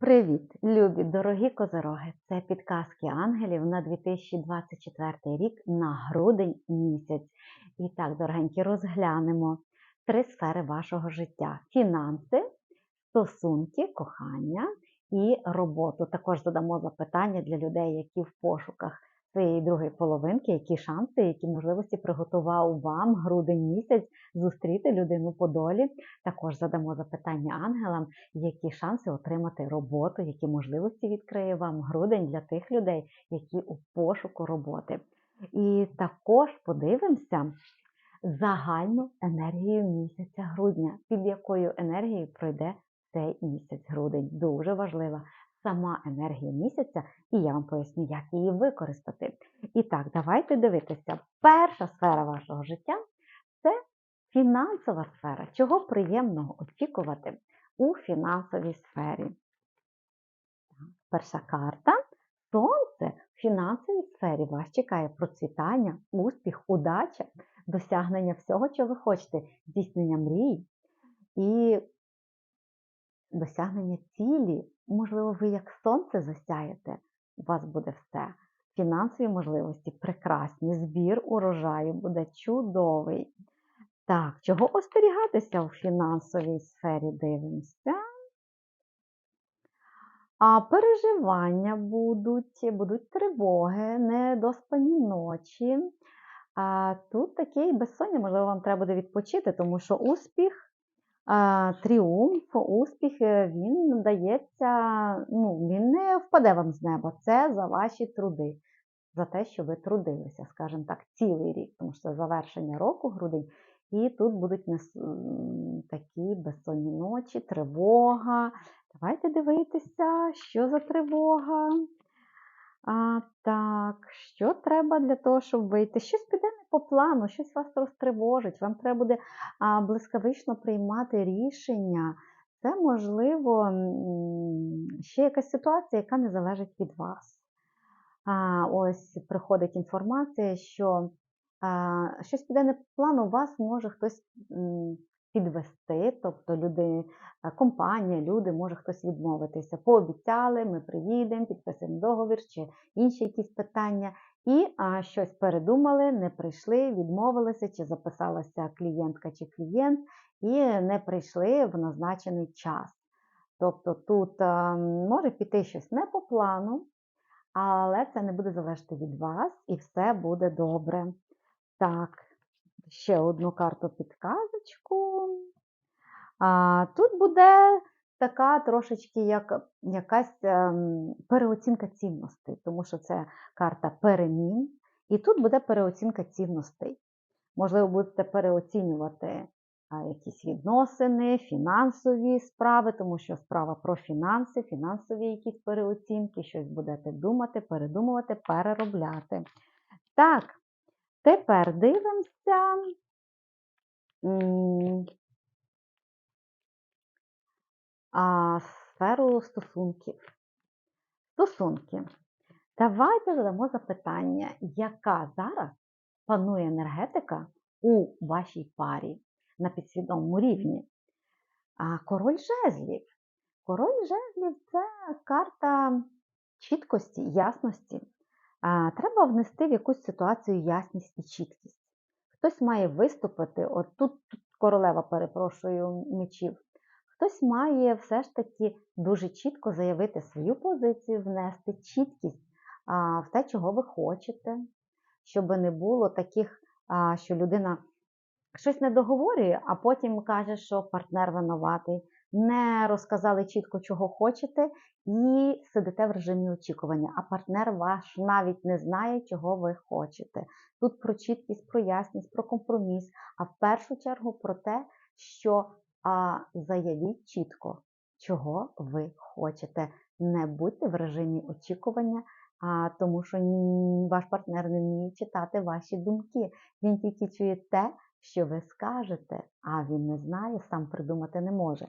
Привіт, любі дорогі козороги! Це підказки ангелів на 2024 рік на грудень місяць. І так, дорогенькі, розглянемо три сфери вашого життя: фінанси, стосунки, кохання і роботу. Також задамо запитання для людей, які в пошуках своєї другої половинки, які шанси, які можливості приготував вам грудень місяць зустріти людину по долі. Також задамо запитання ангелам, які шанси отримати роботу, які можливості відкриє вам грудень для тих людей, які у пошуку роботи. І також подивимося загальну енергію місяця грудня, під якою енергією пройде цей місяць грудень. Дуже важлива сама енергія місяця, і я вам поясню, як її використати. І так, давайте дивитися. Перша сфера вашого життя це фінансова сфера. Чого приємного очікувати у фінансовій сфері? Перша карта. Сонце в фінансовій сфері вас чекає процвітання, успіх, удача, досягнення всього, чого ви хочете, здійснення мрій і досягнення цілі. Можливо, ви як сонце засяєте, у вас буде все. Фінансові можливості прекрасні, збір урожаю буде чудовий. Так, чого остерігатися у фінансовій сфері дивимося? А переживання будуть, будуть тривоги, недоспані ночі. А Тут таке безсоння, можливо, вам треба буде відпочити, тому що успіх тріумф, успіх, він дається, ну, він не впаде вам з неба. Це за ваші труди, за те, що ви трудилися, скажімо так, цілий рік, тому що це завершення року, грудень. І тут будуть такі безсонні ночі, тривога. Давайте дивитися, що за тривога. А, Так, що треба для того, щоб вийти? Щось піде не по плану, щось вас розтривожить, вам треба буде а, блискавично приймати рішення. Це, можливо, ще якась ситуація, яка не залежить від вас. А, Ось приходить інформація, що а, щось піде не по плану, вас може хтось підвести, тобто люди, е, компанія, люди, може хтось відмовитися. Пообіцяли, ми приїдемо, підписуємо договір чи інші якісь питання. І а, щось передумали, не прийшли, відмовилися, чи записалася клієнтка чи клієнт, і не прийшли в назначений час. Тобто тут а, може піти щось не по плану, але це не буде залежати від вас, і все буде добре. Так, ще одну карту підказочку. А, Тут буде така трошечки як якась ем, переоцінка цінностей, тому що це карта перемін. І тут буде переоцінка цінностей. Можливо, будете переоцінювати якісь відносини, фінансові справи, тому що справа про фінанси, фінансові якісь переоцінки, щось будете думати, передумувати, переробляти. Так, Тепер дивимося. А, сферу стосунків. Стосунки. Давайте задамо запитання, яка зараз панує енергетика у вашій парі на підсвідомому рівні? А Король жезлів. Король жезлів це карта чіткості, ясності. Треба внести в якусь ситуацію ясність і чіткість. Хтось має виступити, от тут королева, перепрошую, мечів, хтось має все ж таки дуже чітко заявити свою позицію, внести чіткість в те, чого ви хочете, щоб не було таких, що людина щось не договорює, а потім каже, що партнер винуватий не розказали чітко, чого хочете, і сидите в режимі очікування, а партнер ваш навіть не знає, чого ви хочете. Тут про чіткість, про ясність, про компроміс, а в першу чергу про те, що а, заявіть чітко, чого ви хочете. Не будьте в режимі очікування, а, тому що ваш партнер не вміє читати ваші думки. Він тільки чує те, що ви скажете, а він не знає, сам придумати не може.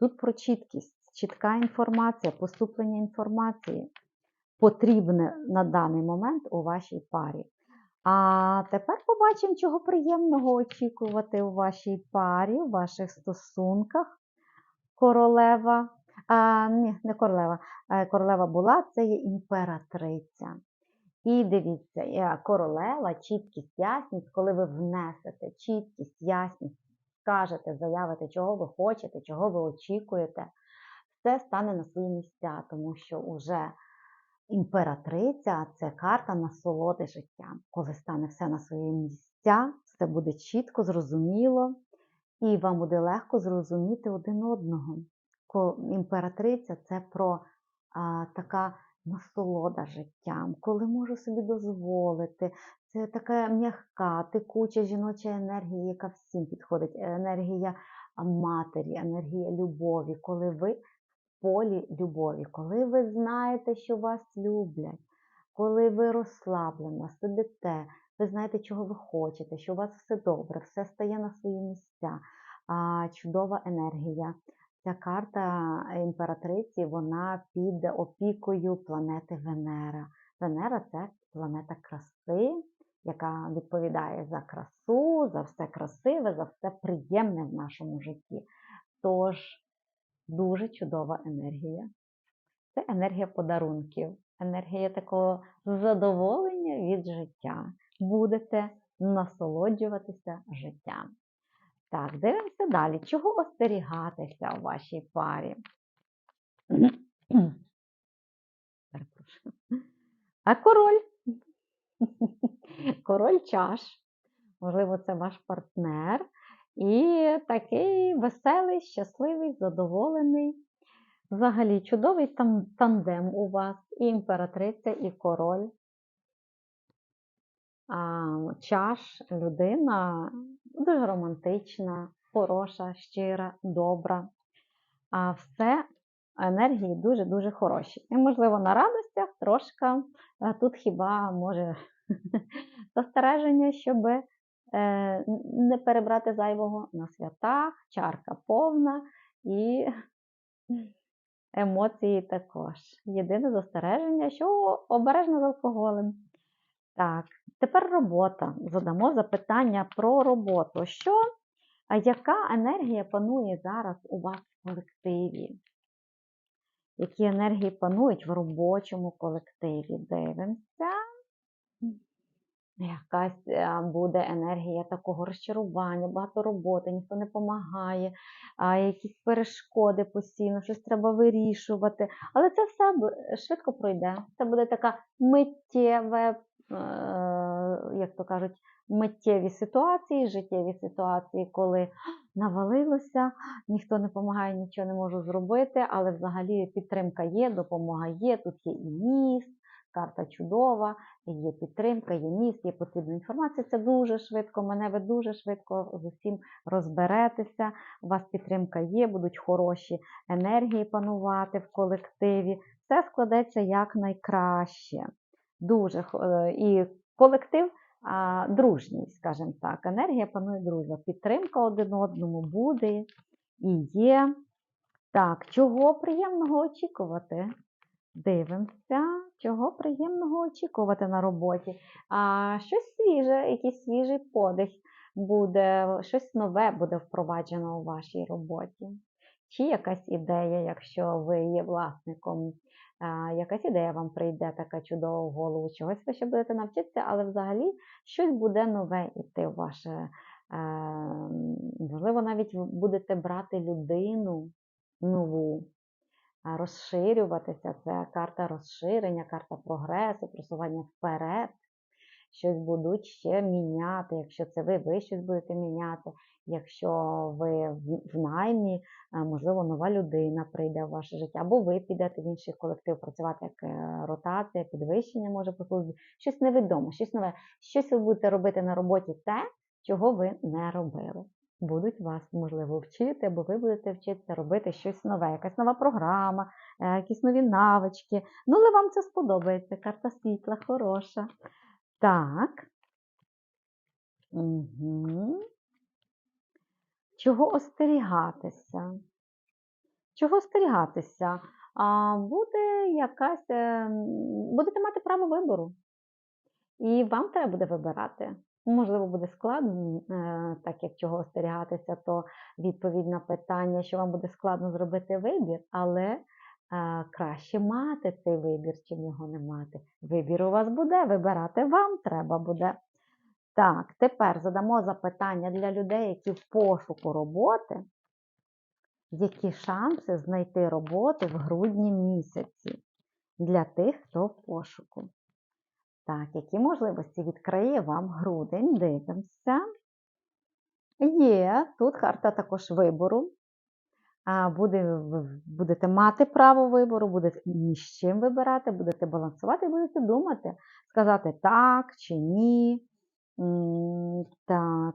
Тут про чіткість, чітка інформація, поступлення інформації потрібне на даний момент у вашій парі. А тепер побачимо, чого приємного очікувати у вашій парі, у ваших стосунках. Королева. А, ні, не королева. Королева була, це є імператриця. І дивіться, королева, чіткість, ясність, коли ви внесете чіткість, ясність, скажете, заявите, чого ви хочете, чого ви очікуєте, все стане на свої місця, тому що уже імператриця це карта насолоди життям. Коли стане все на свої місця, все буде чітко, зрозуміло, і вам буде легко зрозуміти один одного. Імператриця це про а, така насолода життям, коли можу собі дозволити. Це така м'яка, текуча жіноча енергія, яка всім підходить. Енергія матері, енергія любові, коли ви в полі любові, коли ви знаєте, що вас люблять, коли ви розслаблено сидите, ви знаєте, чого ви хочете, що у вас все добре, все стає на свої місця. Чудова енергія. Ця карта імператриці вона під опікою планети Венера. Венера це планета краси, яка відповідає за красу, за все красиве, за все приємне в нашому житті. Тож дуже чудова енергія. Це енергія подарунків, енергія такого задоволення від життя. Будете насолоджуватися життям. Так, дивимося далі. Чого остерігатися у вашій парі? А король? Король чаш. Можливо, це ваш партнер. І такий веселий, щасливий, задоволений. Взагалі чудовий тандем у вас. І імператриця, і король. Чаш, людина дуже романтична, хороша, щира, добра. А все енергії дуже-дуже хороші. І, можливо, на радостях трошки тут хіба може застереження, щоб е, не перебрати зайвого на святах, чарка повна і емоції також. Єдине застереження, що обережно з алкоголем. Так, тепер робота. Задамо запитання про роботу. Що, яка енергія панує зараз у вас в колективі? Які енергії панують в робочому колективі? Дивимося. Якась е, буде енергія такого розчарування, багато роботи, ніхто не допомагає, якісь перешкоди постійно, щось треба вирішувати. Але це все швидко пройде. Це буде така миттєве, як то кажуть, миттєві ситуації, життєві ситуації, коли навалилося, ніхто не допомагає, нічого не можу зробити, але взагалі підтримка є, допомога є, тут є і міст, карта чудова, є підтримка, є міст, є потрібна інформація. Це дуже швидко. Мене ви дуже швидко з усім розберетеся. У вас підтримка є, будуть хороші енергії панувати в колективі. Все складеться якнайкраще. Дуже е, і колектив дружній, скажімо так. Енергія панує дружба. Підтримка один одному буде і є. Так, чого приємного очікувати? Дивимося, чого приємного очікувати на роботі. А, щось свіже, якийсь свіжий подих буде, щось нове буде впроваджено у вашій роботі. Чи якась ідея, якщо ви є власником, якась ідея вам прийде така чудова в голову, чогось ви ще будете навчитися, але взагалі щось буде нове йти в ваше. е, Можливо, навіть ви будете брати людину нову, розширюватися. Це карта розширення, карта прогресу, просування вперед. Щось будуть ще міняти. Якщо це ви, ви щось будете міняти. Якщо ви в наймі, можливо, нова людина прийде в ваше життя, або ви підете в інший колектив працювати як е, ротація, підвищення може по службі. Щось невідоме, щось нове. Щось ви будете робити на роботі те, чого ви не робили. Будуть вас, можливо, вчити, або ви будете вчитися робити щось нове, якась нова програма, е, якісь нові навички. Ну, але вам це сподобається. Карта світла хороша. Так. Угу. Чого остерігатися? Чого остерігатися? А, буде якась, е, будете мати право вибору. І вам треба буде вибирати. Можливо, буде складно, е, так як чого остерігатися, то відповідь на питання, що вам буде складно зробити вибір, але краще мати цей вибір, чим його не мати. Вибір у вас буде, вибирати вам треба буде. Так, тепер задамо запитання для людей, які в пошуку роботи. Які шанси знайти роботу в грудні місяці для тих, хто в пошуку? Так, які можливості відкриє вам грудень? Дивимося. Є, тут карта також вибору. Буде, будете мати право вибору, будете ні з чим вибирати, будете балансувати, будете думати, сказати так чи ні. Так.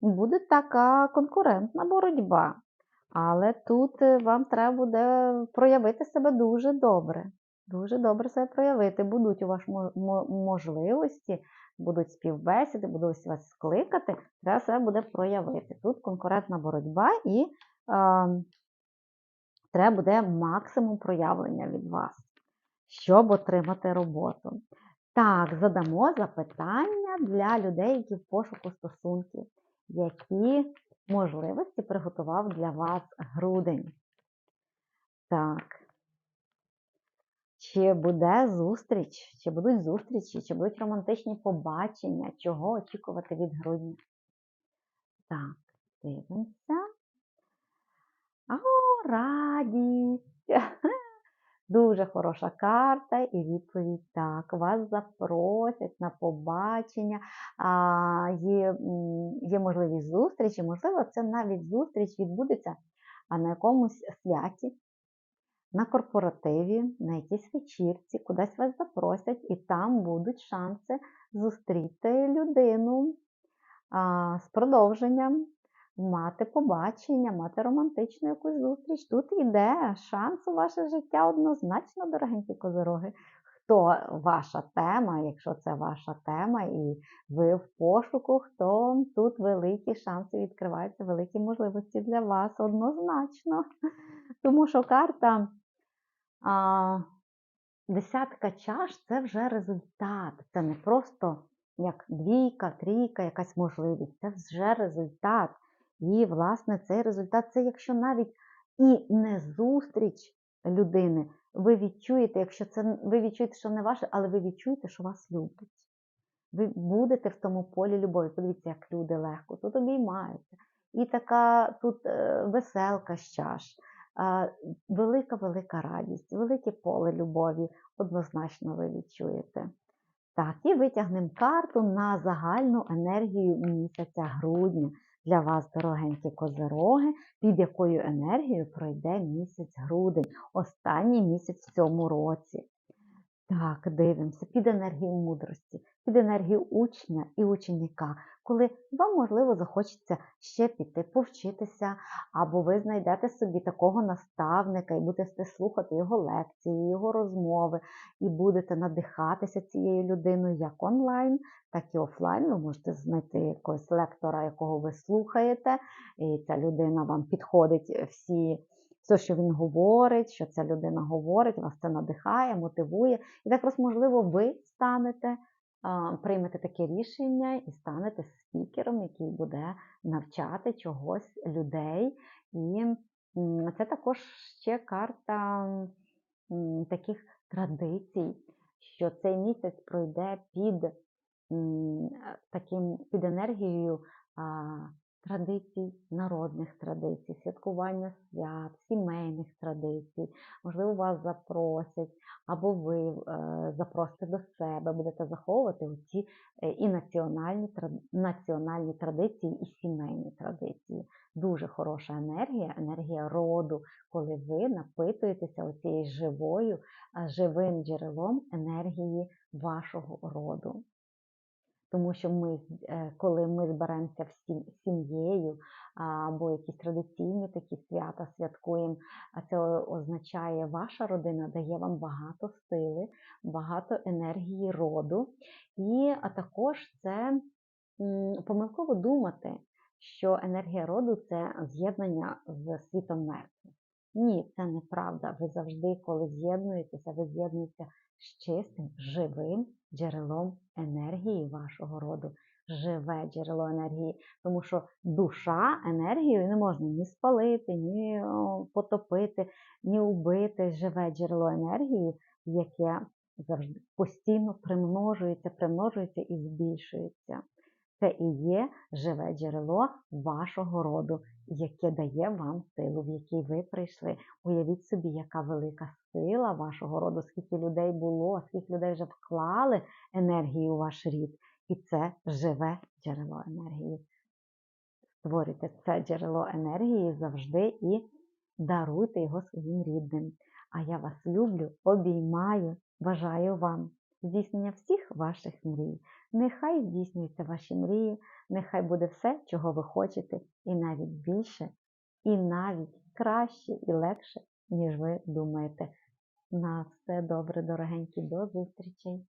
Буде така конкурентна боротьба. Але тут е, вам треба буде проявити себе дуже добре. Дуже добре себе проявити. Будуть у вас мо- мо- можливості, будуть співбесіди, будуть вас скликати, треба себе буде проявити. Тут конкурентна боротьба і треба буде максимум проявлення від вас, щоб отримати роботу. Так, задамо запитання для людей, які в пошуку стосунків. Які можливості приготував для вас грудень? Так. Чи буде зустріч, чи будуть зустрічі, чи будуть романтичні побачення, чого очікувати від грудня? Так, дивимося. О, радість! Дуже хороша карта і відповідь так. Вас запросять на побачення, а, є, є можливість зустрічі. Можливо, це навіть зустріч відбудеться на якомусь святі, на корпоративі, на якійсь вечірці, кудись вас запросять, і там будуть шанси зустріти людину а, з продовженням, мати побачення, мати романтичну якусь зустріч. Тут йде шанс у ваше життя однозначно, дорогенькі козороги. Хто ваша тема, якщо це ваша тема, і ви в пошуку, хто тут великі шанси відкриваються, великі можливості для вас однозначно. Тому що карта а, десятка чаш це вже результат. Це не просто як двійка, трійка, якась можливість. Це вже результат. І, власне, цей результат це якщо навіть і не зустріч людини, ви відчуєте, якщо це ви відчуєте, що не ваше, але ви відчуєте, що вас люблять. Ви будете в тому полі любові. Подивіться, як люди легко тут обіймаються. І така тут е, веселка з чаш, велика-велика радість, велике поле любові, однозначно ви відчуєте. Так, і витягнемо карту на загальну енергію місяця грудня для вас, дорогенькі козироги, під якою енергією пройде місяць грудень, останній місяць в цьому році. Так, дивимося під енергію мудрості, під енергію учня і ученика, коли вам, можливо, захочеться ще піти повчитися, або ви знайдете собі такого наставника і будете слухати його лекції, його розмови, і будете надихатися цією людиною як онлайн, так і офлайн. Ви можете знайти якогось лектора, якого ви слухаєте, і ця людина вам підходить всі. Все, що він говорить, що ця людина говорить, вас це надихає, мотивує. І також, можливо, ви станете, приймете таке рішення і станете спікером, який буде навчати чогось людей. І це також ще карта таких традицій, що цей місяць пройде під таким під енергією традицій, народних традицій, святкування свят, сімейних традицій. Можливо, вас запросять, або ви е, запросите до себе, будете заховувати ці і національні, національні традиції, і сімейні традиції. Дуже хороша енергія, енергія роду, коли ви напитуєтеся оцією живою, живим джерелом енергії вашого роду. Тому що ми, е, коли ми зберемося всі сім'єю або якісь традиційні такі свята святкуємо, а це означає, ваша родина дає вам багато сили, багато енергії роду. І а також це помилково думати, що енергія роду це з'єднання з світом мертвих. Ні, це неправда. Ви завжди, коли з'єднуєтеся, ви з'єднуєтеся з чистим, живим джерелом енергії вашого роду. живе джерело енергії, тому що душа енергію не можна ні спалити, ні потопити, ні убити. Живе джерело енергії, яке завжди постійно примножується, примножується і збільшується. Це і є живе джерело вашого роду, яке дає вам силу, в якій ви прийшли. Уявіть собі, яка велика сила вашого роду, скільки людей було, скільки людей вже вклали енергію у ваш рід. І це живе джерело енергії. Створюйте це джерело енергії завжди і даруйте його своїм рідним. А я вас люблю, обіймаю, бажаю вам здійснення всіх ваших мрій. Нехай здійснюються ваші мрії, нехай буде все, чого ви хочете, і навіть більше, і навіть краще і легше, ніж ви думаєте. На все добре, дорогенькі, до зустрічей!